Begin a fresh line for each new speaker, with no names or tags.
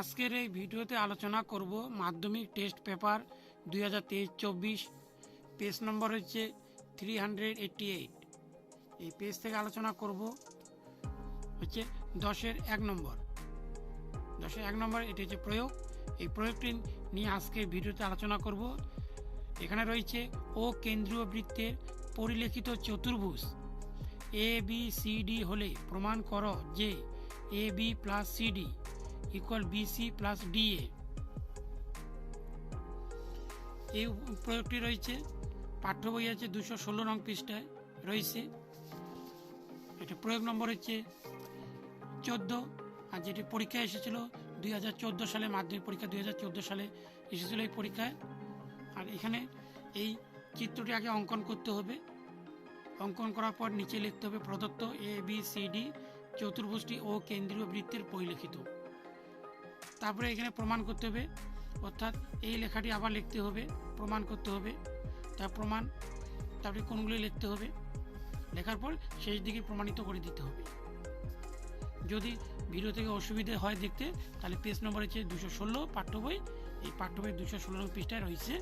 আজকের এই ভিডিওতে আলোচনা করব মাধ্যমিক টেস্ট পেপার দুই হাজার তেইশ চব্বিশ, পেজ নম্বর হচ্ছে থ্রি হান্ড্রেড এইট এই পেজ থেকে আলোচনা করব হচ্ছে দশের এক নম্বর। দশের এক নম্বর, এটি হচ্ছে প্রয়োগ। এই প্রয়োগটি নিয়ে আজকে ভিডিওতে আলোচনা করব। এখানে রয়েছে ও কেন্দ্রীয় বৃত্তের পরিলেখিত চতুর্ভুজ। এ বি সি ডি হলে প্রমাণ করো যে A B plus C D equal B C plus D A এই প্রয়োগটি রয়েছে, পাঠ্য বই আছে দুশো ষোলো নং পৃষ্ঠায় রয়েছে। এটা প্রয়োগ নম্বর হচ্ছে চোদ্দ, আর যেটি পরীক্ষায় এসেছিল দুই হাজার চোদ্দ সালে, মাধ্যমিক পরীক্ষা দুই হাজার চোদ্দ সালে এসেছিল এই পরীক্ষায়। আর এখানে এই চিত্রটি আগে অঙ্কন করতে হবে। অঙ্কন করার পর নিচে লিখতে হবে প্রদত্ত এ বি সি ডি চতুর্ভুজটি ও কেন্দ্রীয় বৃত্তের পরিলিখিত। তারপরে এখানে প্রমাণ করতে হবে। অর্থাৎ এই লেখাটি আবার লিখতে হবে, প্রমাণ করতে হবে। তার প্রমাণ, তারপরে কোনগুলি লিখতে হবে। লেখার পর শেষ দিকে প্রমাণিত করে দিতে হবে। যদি ভিডিও থেকে অসুবিধে হয় দেখতে, তাহলে পেজ নম্বর হচ্ছে দুশো ষোলো পাঠ্য বই। এই পাঠ্য বই দুশো ষোলো পৃষ্ঠায় রয়েছে।